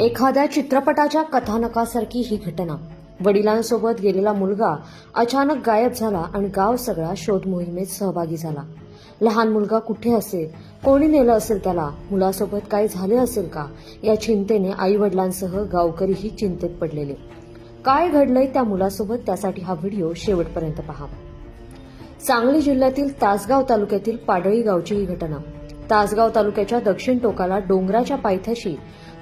एखाद्या चित्रपटाच्या कथानकासारखी ही घटना. वडिलांसोबत गेलेला मुलगा अचानक गायब झाला आणि गाव सगळा शोध मोहिमेत सहभागी झाला. लहान मुलगा कुठे असेल? कोणी नेलं असेल त्याला? मुलासोबत काय झाले असेल का? या चिंतेने आई वडिलांसह गावकरीही चिंतेत पडलेले. काय घडलंय त्या मुलासोबत? त्यासाठी हा व्हिडिओ शेवटपर्यंत पहा. सांगली जिल्ह्यातील तासगाव तालुक्यातील पाडळी गावची ही घटना. तासगाव तालुक्याच्या दक्षिण टोकाला डोंगराच्या पायथ्याशी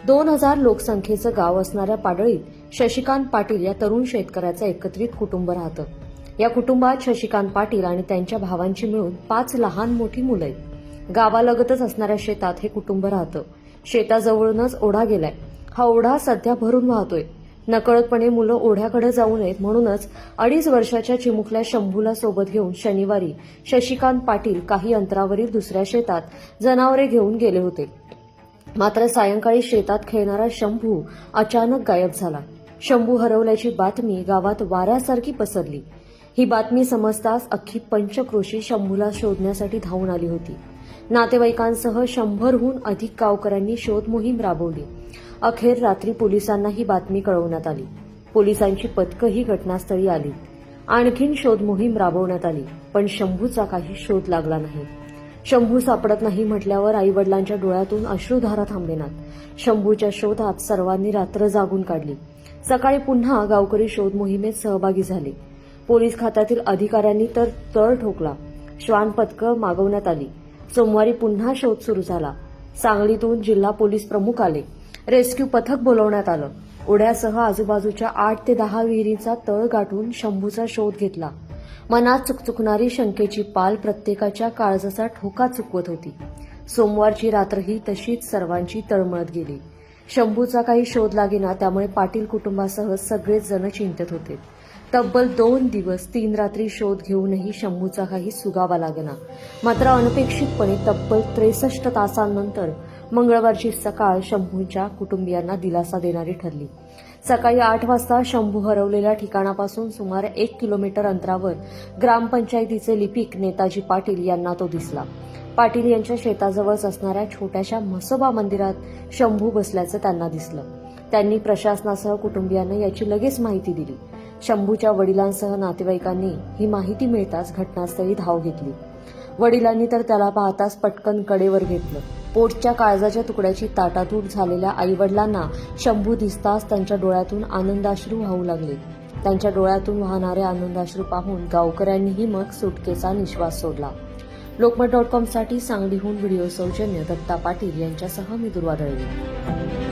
दोन हजार लोकसंख्येचं गाव असणाऱ्या पाडळीत शशिकांत पाटील या तरुण शेतकऱ्याचं एकत्रित कुटुंब राहतं. या कुटुंबात शशिकांत पाटील आणि त्यांच्या भावांची मिळून पाच लहान मोठी मुलं आहेत. गावालगतच असणाऱ्या शेतात हे कुटुंब राहतं. शेताजवळूनच ओढा गेलाय. हा ओढा सध्या भरून वाहतोय. नकळतपणे मुलं ओढ्याकडे जाऊ नयेत म्हणूनच अडीच वर्षाच्या चिमुकल्या शंभूला सोबत घेऊन शनिवारी शशिकांत पाटील काही अंतरावरील दुसऱ्या शेतात जनावरे घेऊन गेले होते. मात्र सायंकाळी शेतात खेळणारा शंभू अचानक गायब झाला. शंभू हरवल्याची बातमी गावात वाऱ्यासारखी पसरली. ही बातमी समजताच अख्खी पंचक्रोशी शंभूला शोधण्यासाठी धावून आली होती. नातेवाईकांसह शंभरहून अधिक गावकऱ्यांनी शोध मोहीम राबवली. अखेर रात्री पोलिसांना ही बातमी कळवण्यात आली. पोलिसांची पथकंही घटनास्थळी आली. आणखीन शोध मोहीम राबवण्यात आली पण शंभूचा काही शोध लागला नाही. शंभू सापडत नाही म्हटल्यावर आई वडिलांच्या डोळ्यातून अश्रुधारा थांबेनात. शंभूच्या शोधात सर्वांनी रात्र जागून काढली. सकाळी पुन्हा गावकरी शोध मोहिमेत सहभागी झाले. पोलीस खात्यातील अधिकाऱ्यांनी तर तळ ठोकला. श्वान पथकं मागवण्यात आली. सोमवारी पुन्हा शोध सुरू झाला. सांगलीतून जिल्हा पोलीस प्रमुख आले. रेस्क्यू पथक बोलवण्यात आलं. उड्यासह आजूबाजूच्या आठ ते दहा विहिरींचा तळ गाठून शंभूचा शोध घेतला. मनात चुकचुकणारी शंकेची पाल प्रत्येकाच्या काळजाचा ठोका चुकवत होती. सोमवारची रात्रही तशीच सर्वांची तळमळत गेली. शंभूचा काही शोध लागेना त्यामुळे पाटील कुटुंबासह सगळेच जण चिंतेत होते. तब्बल दोन दिवस तीन रात्री शोध घेऊनही शंभूचा काही सुगावा लागेना. मात्र अनपेक्षितपणे तब्बल त्रेसष्ट तासांनंतर मंगळवारची सकाळ शंभूच्या कुटुंबियांना दिलासा देणारी ठरली. सकाळी आठ वाजता शंभू हरवलेल्या ठिकाणापासून सुमारे एक किलोमीटर अंतरावर ग्रामपंचायतीचे लिपिक नेताजी पाटील यांना तो दिसला. पाटील यांच्या शेताजवळच असणाऱ्या छोट्याशा म्हसोबा मंदिरात शंभू बसल्याचं त्यांना दिसलं. त्यांनी प्रशासनासह कुटुंबियांना याची लगेच माहिती दिली. शंभूच्या वडिलांसह नातेवाईकांनी ही माहिती मिळताच घटनास्थळी धाव घेतली. वडिलांनी तर त्याला पाहताच पटकन कडेवर घेतलं. पोटच्या काळजाच्या तुकड्याची ताटातूट झालेल्या आईवडिलांना शंभू दिसताच त्यांच्या डोळ्यातून आनंदाश्रू वाहू लागले. त्यांच्या डोळ्यातून वाहणारे आनंदाश्रू पाहून गावकऱ्यांनीही मग सुटकेचा निश्वास सोडला. लोकमत डॉट कॉमसाठी सांगलीहून व्हिडिओ सौजन्य दत्ता पाटील यांच्यासह मी दुर्वादळली